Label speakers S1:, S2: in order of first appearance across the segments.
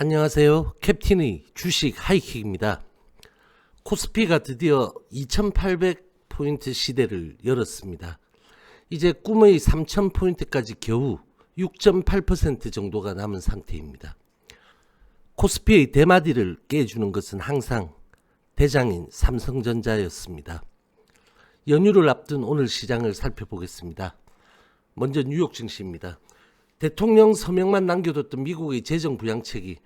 S1: 안녕하세요. 캡틴의 주식 하이킥입니다. 코스피가 드디어 2800포인트 시대를 열었습니다. 이제 꿈의 3000포인트까지 겨우 6.8% 정도가 남은 상태입니다. 코스피의 대마디를 깨주는 것은 항상 대장인 삼성전자였습니다. 연휴를 앞둔 오늘 시장을 살펴보겠습니다. 먼저 뉴욕 증시입니다. 대통령 서명만 남겨뒀던 미국의 재정 부양책이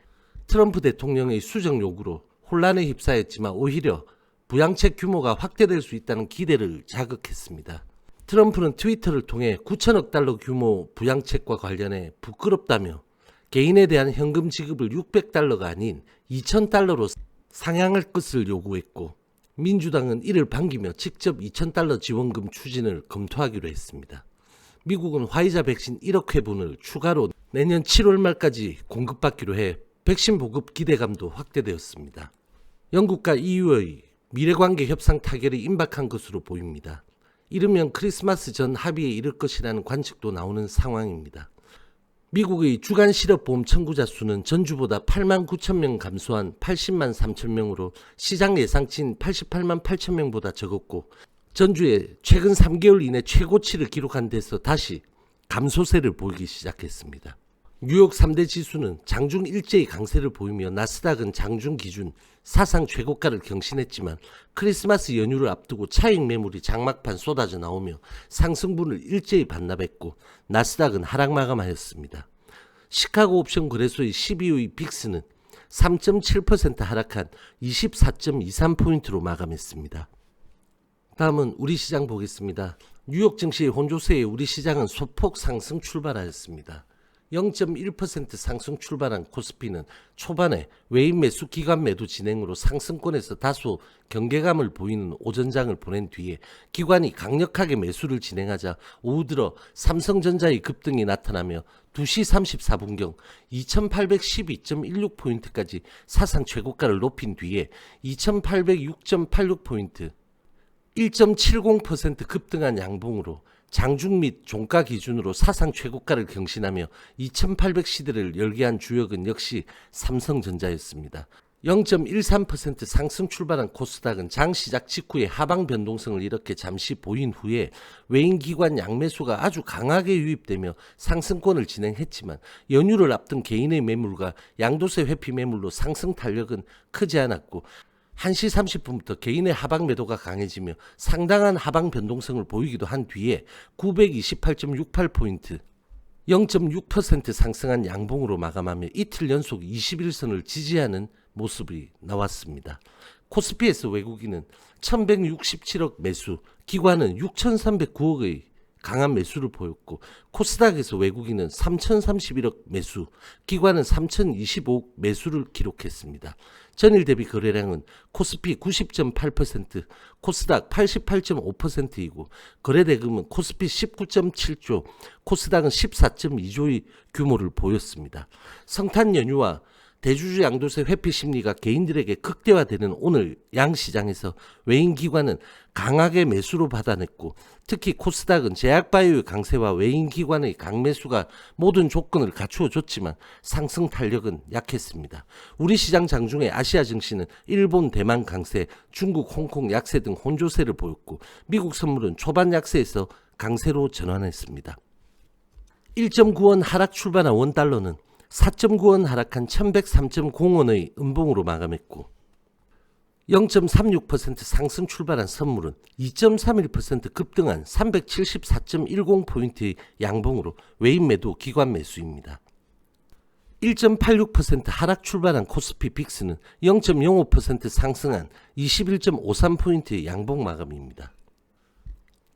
S1: 트럼프 대통령의 수정 요구로 혼란에 휩싸였지만 오히려 부양책 규모가 확대될 수 있다는 기대를 자극했습니다. 트럼프는 트위터를 통해 9천억 달러 규모 부양책과 관련해 부끄럽다며 개인에 대한 현금 지급을 600달러가 아닌 2,000달러로 상향할 것을 요구했고 민주당은 이를 반기며 직접 2,000달러 지원금 추진을 검토하기로 했습니다. 미국은 화이자 백신 1억 회분을 추가로 내년 7월 말까지 공급받기로 해 백신 보급 기대감도 확대되었습니다. 영국과 EU의 미래관계 협상 타결이 임박한 것으로 보입니다. 이르면 크리스마스 전 합의에 이를 것이라는 관측도 나오는 상황입니다. 미국의 주간 실업보험 청구자 수는 전주보다 8만 9천 명 감소한 80만 3천 명으로 시장 예상치인 88만 8천 명보다 적었고 전주에 최근 3개월 이내 최고치를 기록한 데서 다시 감소세를 보이기 시작했습니다. 뉴욕 3대 지수는 장중 일제히 강세를 보이며 나스닥은 장중 기준 사상 최고가를 경신했지만 크리스마스 연휴를 앞두고 차익 매물이 장막판 쏟아져 나오며 상승분을 일제히 반납했고 나스닥은 하락 마감하였습니다. 시카고 옵션 거래소의 12위 빅스는 3.7% 하락한 24.23포인트로 마감했습니다. 다음은 우리 시장 보겠습니다. 뉴욕 증시의 혼조세에 우리 시장은 소폭 상승 출발하였습니다. 0.1% 상승 출발한 코스피는 초반에 외인 매수 기관 매도 진행으로 상승권에서 다소 경계감을 보이는 오전장을 보낸 뒤에 기관이 강력하게 매수를 진행하자 오후 들어 삼성전자의 급등이 나타나며 2시 34분경 2812.16포인트까지 사상 최고가를 높인 뒤에 2806.86포인트 1.70% 급등한 양봉으로 장중 및 종가 기준으로 사상 최고가를 경신하며 2800시대를 열게 한 주역은 역시 삼성전자였습니다. 0.13% 상승 출발한 코스닥은 장 시작 직후에 하방 변동성을 이렇게 잠시 보인 후에 외인 기관 양매수가 아주 강하게 유입되며 상승권을 진행했지만 연휴를 앞둔 개인의 매물과 양도세 회피 매물로 상승 탄력은 크지 않았고 1시 30분부터 개인의 하방 매도가 강해지며 상당한 하방 변동성을 보이기도 한 뒤에 928.68포인트 0.6% 상승한 양봉으로 마감하며 이틀 연속 21선을 지지하는 모습이 나왔습니다. 코스피에서 외국인은 1167억 매수, 기관은 6309억의 강한 매수를 보였고 코스닥에서 외국인은 3031억 매수, 기관은 3025억 매수를 기록했습니다. 전일 대비 거래량은 코스피 90.8%, 코스닥 88.5%이고 거래 대금은 코스피 19.7조, 코스닥은 14.2조의 규모를 보였습니다. 성탄 연휴와 대주주 양도세 회피 심리가 개인들에게 극대화되는 오늘 양시장에서 외인 기관은 강하게 매수로 받아냈고 특히 코스닥은 제약바이오의 강세와 외인 기관의 강매수가 모든 조건을 갖추어 줬지만 상승 탄력은 약했습니다. 우리 시장 장중에 아시아 증시는 일본, 대만 강세, 중국, 홍콩 약세 등 혼조세를 보였고 미국 선물은 초반 약세에서 강세로 전환했습니다. 1.9원 하락 출발한 원달러는 4.9원 하락한 1103.0원의 음봉으로 마감했고 0.36% 상승 출발한 선물은 2.31% 급등한 374.10포인트의 양봉으로 외인 매도 기관 매수입니다. 1.86% 하락 출발한 코스피 빅스는 0.05% 상승한 21.53포인트의 양봉 마감입니다.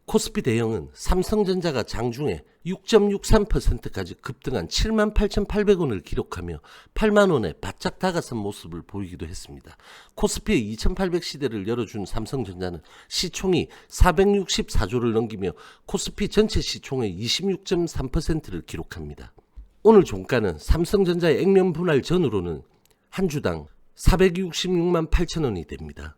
S1: 코스피 대형은 삼성전자가 장중에 6.63%까지 급등한 78,800원을 기록하며 8만 원에 바짝 다가선 모습을 보이기도 했습니다. 코스피의 2800 시대를 열어준 삼성전자는 시총이 464조를 넘기며 코스피 전체 시총의 26.3%를 기록합니다. 오늘 종가는 삼성전자의 액면 분할 전후로는 한 주당 466만 8천 원이 됩니다.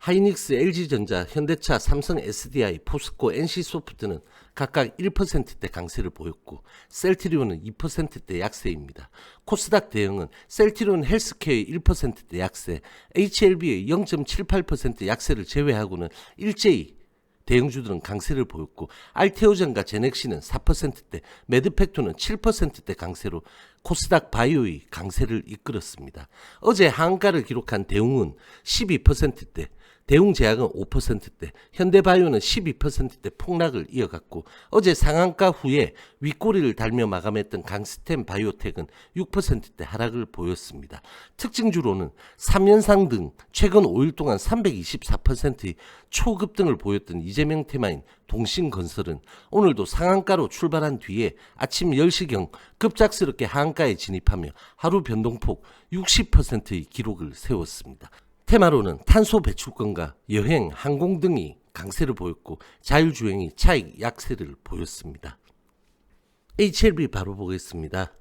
S1: 하이닉스, LG전자, 현대차, 삼성 SDI, 포스코, NC소프트는 각각 1%대 강세를 보였고 셀트리온은 2%대 약세입니다. 코스닥 대응은 셀트리온 헬스케어의 1%대 약세, HLB의 0.78% 약세를 제외하고는 일제히 대형주들은 강세를 보였고 알테오젠과 제넥시는 4%대, 매드팩토는 7%대 강세로 코스닥 바이오의 강세를 이끌었습니다. 어제 하한가를 기록한 대웅은 12%대, 대웅제약은 5%대, 현대바이오는 12%대 폭락을 이어갔고 어제 상한가 후에 윗꼬리를 달며 마감했던 강스템 바이오텍은 6%대 하락을 보였습니다. 특징주로는 3연상 등 최근 5일 동안 324%의 초급등을 보였던 이재명 테마인 동신건설은 오늘도 상한가로 출발한 뒤에 아침 10시경 급작스럽게 하한가에 진입하며 하루 변동폭 60%의 기록을 세웠습니다. 테마로는 탄소 배출권과 여행, 항공 등이 강세를 보였고 자율주행이 차익 약세를 보였습니다. HLB 바로 보겠습니다.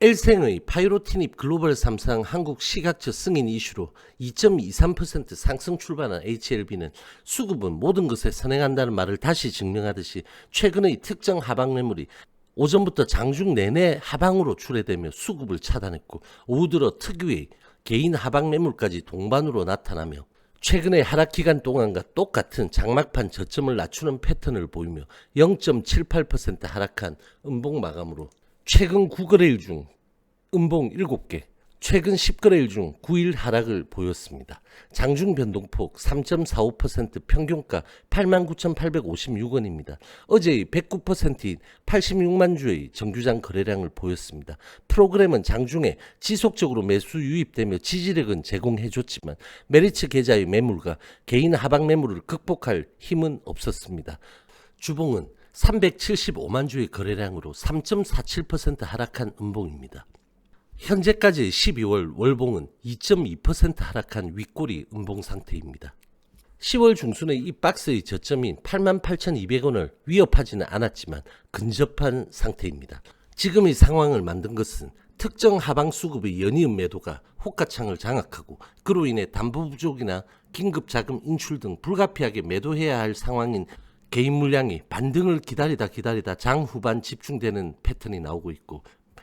S1: 엘생의 파이로티닙 글로벌 삼상 한국 시각처 승인 이슈로 2.23% 상승 출발한 HLB는 수급은 모든 것에 선행한다는 말을 다시 증명하듯이 최근의 특정 하방 매물이 오전부터 장중 내내 하방으로 출회되며 수급을 차단했고 오후 들어 특유의 개인 하방 매물까지 동반으로 나타나며 최근의 하락 기간 동안과 똑같은 장막판 저점을 낮추는 패턴을 보이며 0.78% 하락한 음봉 마감으로 최근 9거래일 중 음봉 7개, 최근 10거래일 중 9일 하락을 보였습니다. 장중 변동폭 3.45% 평균가 89,856원입니다. 어제의 109%인 86만 주의 정규장 거래량을 보였습니다. 프로그램은 장중에 지속적으로 매수 유입되며 지지력은 제공해줬지만 메리츠 계좌의 매물과 개인 하방 매물을 극복할 힘은 없었습니다. 주봉은 375만 주의 거래량으로 3.47% 하락한 음봉입니다. 현재까지 12월 월봉은 2.2% 하락한 윗꼬리 음봉 상태입니다. 10월 중순의 이 박스의 저점인 88,200원을 위협하지는 않았지만 근접한 상태입니다. 지금 이 상황을 만든 것은 특정 하방 수급의 연이은 매도가 호가창을 장악하고 그로 인해 담보 부족이나 긴급 자금 인출 등 불가피하게 매도해야 할 상황인 개인 물량이 반등을 기다리다 기다리다 장 후반 집중되는 패턴이 나오고 있고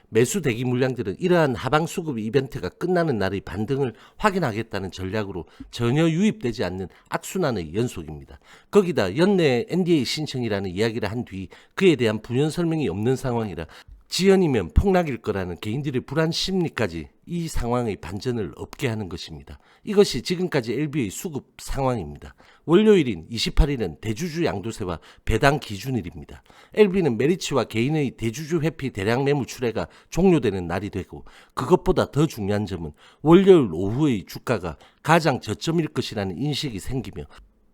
S1: 매수 대기 물량들은 이러한 하방 수급 이벤트가 끝나는 날의 반등을 확인하겠다는 전략으로 전혀 유입되지 않는 악순환의 연속입니다. 거기다 연내 NDA 신청이라는 이야기를 한 뒤 그에 대한 부연 설명이 없는 상황이라 지연이면 폭락일 거라는 개인들의 불안 심리까지 이 상황의 반전을 없게 하는 것입니다. 이것이 지금까지 LB의 수급 상황입니다. 월요일인 28일은 대주주 양도세와 배당 기준일입니다. LB는 메리츠와 개인의 대주주 회피 대량 매물 출회가 종료되는 날이 되고 그것보다 더 중요한 점은 월요일 오후의 주가가 가장 저점일 것이라는 인식이 생기며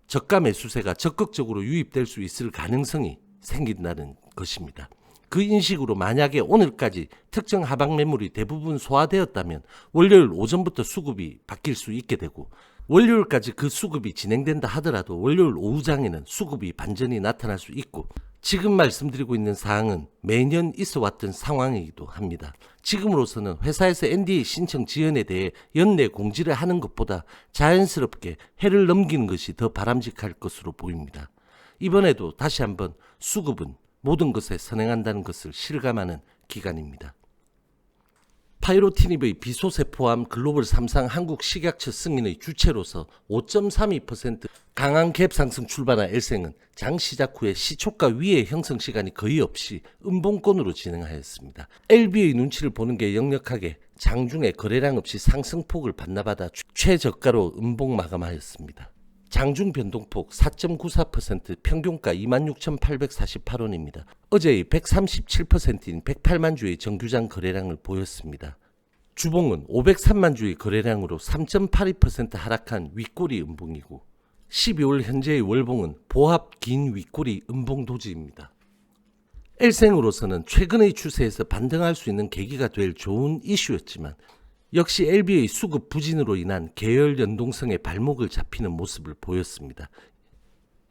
S1: 저가 매수세가 적극적으로 유입될 수 있을 가능성이 생긴다는 것입니다. 그 인식으로 만약에 오늘까지 특정 하방 매물이 대부분 소화되었다면 월요일 오전부터 수급이 바뀔 수 있게 되고 월요일까지 그 수급이 진행된다 하더라도 월요일 오후장에는 수급이 반전이 나타날 수 있고 지금 말씀드리고 있는 사항은 매년 있어 왔던 상황이기도 합니다. 지금으로서는 회사에서 NDA 신청 지연에 대해 연내 공지를 하는 것보다 자연스럽게 해를 넘기는 것이 더 바람직할 것으로 보입니다. 이번에도 다시 한번 수급은 모든 것에 선행한다는 것을 실감하는 기간입니다. 파이로티닙의 비소세 포함 글로벌 3상 한국 식약처 승인의 주체로서 5.32% 강한 갭 상승 출발한 엘생은 장 시작 후에 시초가 위의 형성 시간이 거의 없이 음봉권으로 진행하였습니다. LB의 눈치를 보는 게 역력하게 장중에 거래량 없이 상승폭을 반납하다 최저가로 음봉 마감하였습니다. 장중 변동폭 4.94% 평균가 26,848원입니다. 어제의 137%인 108만 주의 정규장 거래량을 보였습니다. 주봉은 503만 주의 거래량으로 3.82% 하락한 윗꼬리 음봉이고 12월 현재의 월봉은 보합 긴 윗꼬리 음봉 도지입니다. 엘생으로서는 최근의 추세에서 반등할 수 있는 계기가 될 좋은 이슈였지만 역시 LB의 수급 부진으로 인한 계열 연동성의 발목을 잡히는 모습을 보였습니다.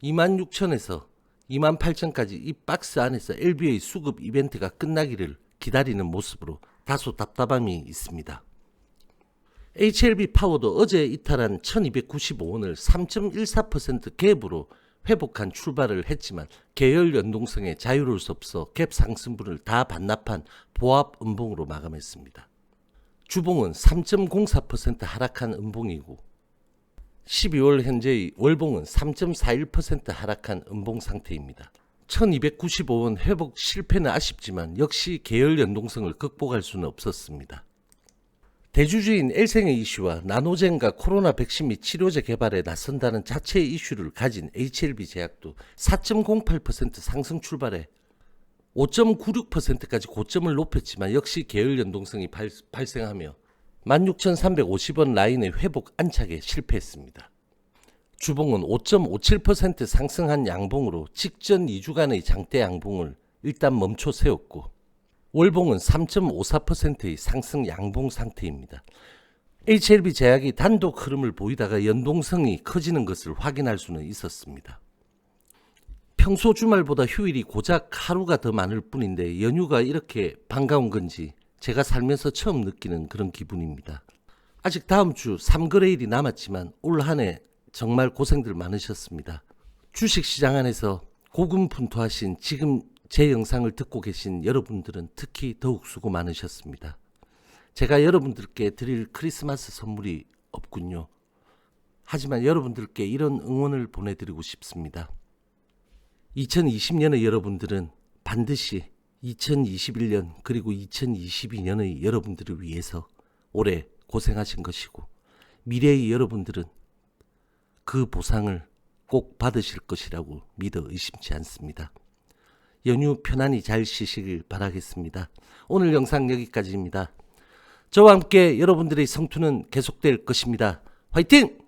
S1: 26,000에서 28,000까지 이 박스 안에서 LB의 수급 이벤트가 끝나기를 기다리는 모습으로 다소 답답함이 있습니다. HLB 파워도 어제 이탈한 1295원을 3.14% 갭으로 회복한 출발을 했지만 계열 연동성에 자유로울 수 없어 갭 상승분을 다 반납한 보합 음봉으로 마감했습니다. 주봉은 3.04% 하락한 음봉이고 12월 현재의 월봉은 3.41% 하락한 음봉 상태입니다. 1295원 회복 실패는 아쉽지만 역시 계열 연동성을 극복할 수는 없었습니다. 대주주인 엘생의 이슈와 나노젠과 코로나 백신 및 치료제 개발에 나선다는 자체의 이슈를 가진 HLB 제약도 4.08% 상승 출발해 5.96%까지 고점을 높였지만 역시 계열 연동성이 발, 발생하며 16,350원 라인의 회복 안착에 실패했습니다. 주봉은 5.57% 상승한 양봉으로 직전 2주간의 장대 양봉을 일단 멈춰 세웠고 월봉은 3.54%의 상승 양봉 상태입니다. HLB 제약이 단독 흐름을 보이다가 연동성이 커지는 것을 확인할 수는 있었습니다. 평소 주말보다 휴일이 고작 하루가 더 많을 뿐인데 연휴가 이렇게 반가운 건지 제가 살면서 처음 느끼는 그런 기분입니다. 아직 다음 주 3거래일이 남았지만 올 한 해 정말 고생들 많으셨습니다. 주식시장 안에서 고군분투하신 지금 제 영상을 듣고 계신 여러분들은 특히 더욱 수고 많으셨습니다. 제가 여러분들께 드릴 크리스마스 선물이 없군요. 하지만 여러분들께 이런 응원을 보내드리고 싶습니다. 2020년의 여러분들은 반드시 2021년 그리고 2022년의 여러분들을 위해서 올해 고생하신 것이고 미래의 여러분들은 그 보상을 꼭 받으실 것이라고 믿어 의심치 않습니다. 연휴 편안히 잘 쉬시길 바라겠습니다. 오늘 영상 여기까지입니다. 저와 함께 여러분들의 성투는 계속될 것입니다. 화이팅!